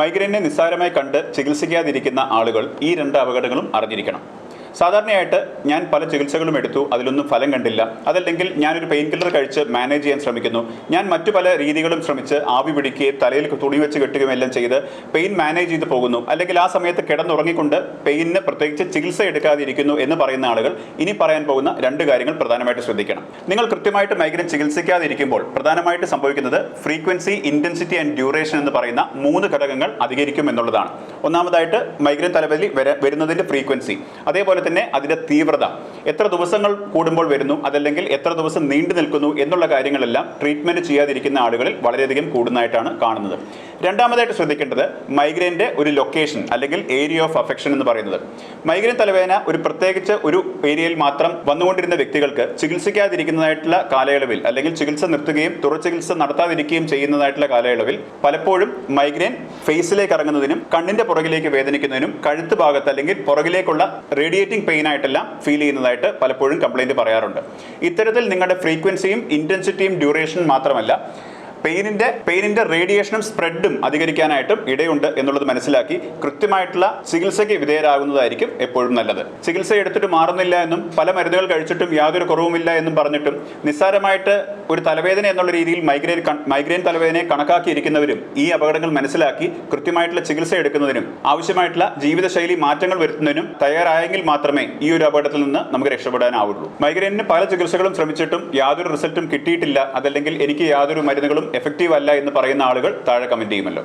മൈഗ്രെയിനെ നിസ്സാരമായി കണ്ട് ചികിത്സിക്കാതിരിക്കുന്ന ആളുകൾ ഈ രണ്ട് അപകടങ്ങളും അറിഞ്ഞിരിക്കണം. സാധാരണയായിട്ട് ഞാൻ പല ചികിത്സകളും എടുത്തു അതിലൊന്നും ഫലം കണ്ടില്ല. അതല്ലെങ്കിൽ ഞാനൊരു പെയിൻ കില്ലർ കഴിച്ച് മാനേജ് ചെയ്യാൻ ശ്രമിക്കുന്നു. ഞാൻ മറ്റു പല രീതികളും ശ്രമിച്ച് ആവി പിടിക്കുകയും തലയിൽ തുണി വെച്ച് കെട്ടുകയും എല്ലാം ചെയ്ത് പെയിൻ മാനേജ് ചെയ്ത് പോകുന്നു. അല്ലെങ്കിൽ ആ സമയത്ത് കിടന്നുറങ്ങിക്കൊണ്ട് പെയിനിന് പ്രത്യേകിച്ച് ചികിത്സ എടുക്കാതിരിക്കുന്നു എന്ന് പറയുന്ന ആളുകൾ ഇനി പറയാൻ പോകുന്ന രണ്ട് കാര്യങ്ങൾ പ്രധാനമായിട്ട് ശ്രദ്ധിക്കണം. നിങ്ങൾ കൃത്യമായിട്ട് മൈഗ്രെയിൻ ചികിത്സിക്കാതിരിക്കുമ്പോൾ പ്രധാനമായിട്ട് സംഭവിക്കുന്നത് ഫ്രീക്വൻസി ഇന്റൻസിറ്റി ആൻഡ് ഡ്യൂറേഷൻ എന്ന് പറയുന്ന മൂന്ന് ഘടകങ്ങൾ അധികരിക്കും എന്നുള്ളതാണ്. ഒന്നാമതായിട്ട് മൈഗ്രെയിൻ തലവേദന വരുന്നതിന്റെ ഫ്രീക്വൻസി അതേപോലെ തന്നെ അതിന്റെ തീവ്രത. എത്ര ദിവസങ്ങൾ കൂടുമ്പോൾ വരുന്നു അതല്ലെങ്കിൽ എത്ര ദിവസം നീണ്ടു നിൽക്കുന്നു എന്നുള്ള കാര്യങ്ങളെല്ലാം ട്രീറ്റ്മെന്റ് ചെയ്യാതിരിക്കുന്ന ആളുകളിൽ വളരെയധികം കൂടുന്നതായിട്ടാണ് കാണുന്നത്. രണ്ടാമതായിട്ട് ശ്രദ്ധിക്കേണ്ടത് മൈഗ്രെയിന്റെ ഒരു ലൊക്കേഷൻ അല്ലെങ്കിൽ ഏരിയ ഓഫ് അഫെക്ഷൻ എന്ന് പറയുന്നത്. മൈഗ്രെയിൻ തലവേദന ഒരു പ്രത്യേകിച്ച് ഒരു ഏരിയയിൽ മാത്രം വന്നുകൊണ്ടിരുന്ന വ്യക്തികൾക്ക് ചികിത്സിക്കാതിരിക്കുന്നതായിട്ടുള്ള കാലയളവിൽ അല്ലെങ്കിൽ ചികിത്സ നിർത്തുകയും തുറ ചികിത്സ നടത്താതിരിക്കുകയും ചെയ്യുന്നതായിട്ടുള്ള കാലയളവിൽ പലപ്പോഴും മൈഗ്രെയിൻ ഫേസിലേക്ക് ഇറങ്ങുന്നതിനും കണ്ണിന്റെ പുറകിലേക്ക് വേദനിക്കുന്നതിനും കഴുത്ത് ഭാഗത്ത് അല്ലെങ്കിൽ പുറകിലേക്കുള്ള റേഡിയേറ്റിംഗ് പെയിൻ ആയിട്ടെല്ലാം ഫീൽ ചെയ്യുന്നതായിട്ട് പലപ്പോഴും കംപ്ലൈന്റ് പറയാറുണ്ട്. ഇത്തരത്തിൽ നിങ്ങളുടെ ഫ്രീക്വൻസിയും ഇന്റൻസിറ്റിയും ഡ്യൂറേഷനും മാത്രമല്ല പെയിനിന്റെ പെയിനിന്റെ റേഡിയേഷനും സ്പ്രെഡും അധികരിക്കാനായിട്ടും ഇടയുണ്ട് എന്നുള്ളത് മനസ്സിലാക്കി കൃത്യമായിട്ടുള്ള ചികിത്സയ്ക്ക് വിധേയരാകുന്നതായിരിക്കും എപ്പോഴും നല്ലത്. ചികിത്സ എടുത്തിട്ട് മാറുന്നില്ല എന്നും പല മരുന്നുകൾ കഴിച്ചിട്ടും യാതൊരു കുറവുമില്ല എന്നും പറഞ്ഞിട്ടും നിസ്സാരമായിട്ട് ഒരു തലവേദന എന്നുള്ള രീതിയിൽ മൈഗ്രെയിൻ മൈഗ്രെയിൻ തലവേദനയെ കണക്കാക്കിയിരിക്കുന്നവരും ഈ അപകടങ്ങൾ മനസ്സിലാക്കി കൃത്യമായിട്ടുള്ള ചികിത്സ എടുക്കുന്നതിനും ആവശ്യമായിട്ടുള്ള ജീവിതശൈലി മാറ്റങ്ങൾ വരുത്തുന്നതിനും തയ്യാറായെങ്കിൽ മാത്രമേ ഈ ഒരു അപകടത്തിൽ നിന്ന് നമുക്ക് രക്ഷപ്പെടാനാവുള്ളൂ. മൈഗ്രെയിനിന് പല ചികിത്സകളും ശ്രമിച്ചിട്ടും യാതൊരു റിസൾട്ടും കിട്ടിയിട്ടില്ല. അതല്ലെങ്കിൽ എനിക്ക് യാതൊരു മരുന്നുകളും എഫക്റ്റീവ് അല്ല എന്ന് പറയുന്ന ആളുകൾ താഴെ കമന്റ് ചെയ്യുമല്ലോ.